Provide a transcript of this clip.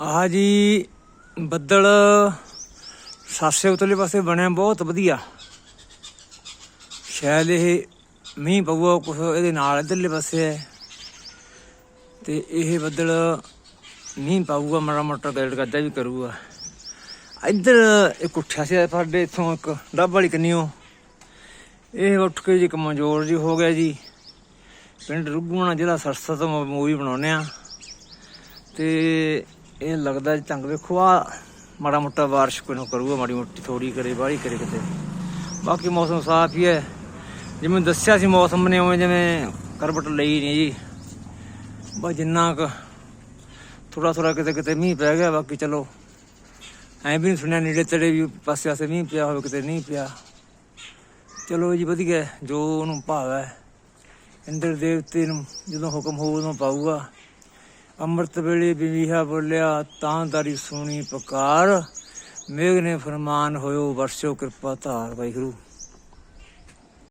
ਆਹ ਜੀ ਬੱਦਲ ਸਾਸੇ ਉਤਲੇ ਪਾਸੇ ਬਣਿਆ, ਬਹੁਤ ਵਧੀਆ। ਸ਼ਾਇਦ ਇਹ ਮੀਂਹ ਪਊਗਾ, ਕੁਛ ਇਹਦੇ ਨਾਲ ਇਧਰਲੇ ਪਾਸੇ ਹੈ। ਤੇ ਇਹ ਬੱਦਲ ਮੀਂਹ ਪਾਊਗਾ, ਮਾੜਾ ਮੋਟਾ ਗੈਡ ਕਰਦਾ ਵੀ ਕਰੂਗਾ। ਇੱਧਰ ਇੱਕ ਉੱਠਿਆ ਸੀ ਸਾਡੇ ਇਥੋਂ ਇੱਕ ਡੱਬ ਵਾਲੀ ਕੰਨਿਓ। ਇਹ ਉੱਠ ਕੇ ਜੀ ਕਮਜ਼ੋਰ ਜੀ ਹੋ ਗਿਆ ਜੀ। ਪਿੰਡ ਰੁੱਗੂਣਾ ਜ਼ਿਲ੍ਹਾ ਸਰਸਾ ਤੋਂ ਮੂਵੀ ਬਣਾਉਨੇ ਆ ਤੇ ਇਹ ਲੱਗਦਾ ਜੀ ਵੇਖੋ ਆ ਮਾੜਾ ਮੋਟਾ ਬਾਰਿਸ਼ ਕੋਈ ਨਾ ਕਰੂਗਾ, ਮਾੜੀ ਮੋਟੀ ਥੋੜੀ ਕਰੇ ਬਾਹਲੀ ਕਰੇ ਕਿਤੇ। ਬਾਕੀ ਮੌਸਮ ਸਾਫ਼ ਹੀ ਹੈ। ਜਿਵੇਂ ਦੱਸਿਆ ਸੀ, ਮੌਸਮ ਨੇ ਉਵੇਂ ਜਿਵੇਂ ਕਰਬਟ ਲਈ ਨਹੀਂ ਜੀ। ਬਸ ਜਿੰਨਾ ਕੁ ਥੋੜਾ ਥੋੜਾ ਕਿਤੇ ਕਿਤੇ ਮੀਂਹ ਪੈ ਗਿਆ, ਬਾਕੀ ਚਲੋ। ਐਂ ਵੀ ਨਹੀਂ ਸੁਣਿਆ, ਨੇੜੇ ਤੇੜੇ ਵੀ ਪਾਸੇ ਆਸੇ ਮੀਂਹ ਪਿਆ ਹੋਵੇ, ਕਿਤੇ ਨਹੀਂ ਪਿਆ। ਚਲੋ ਜੀ ਵਧੀਆ, ਜੋ ਉਹਨੂੰ ਭਾਵ ਹੈ। ਇੰਦਰ ਦੇਵਤੇ ਨੂੰ ਜਦੋਂ ਹੁਕਮ ਹੋਊ, ਉਦੋਂ ਪਾਊਗਾ। ਅੰਮ੍ਰਿਤ ਵੇਲੇ ਬਿਵੀਹਾ ਬੋਲਿਆ, ਤਾਂ ਤਾਰੀ ਸੁਣੀ ਪਕਾਰ, ਮੇਘ ਨੇ ਫਰਮਾਨ ਹੋਇਓ, ਵਰਸ਼ੋ ਕਿਰਪਾ ਧਾਰ ਵਾਹਿਗੁਰੂ।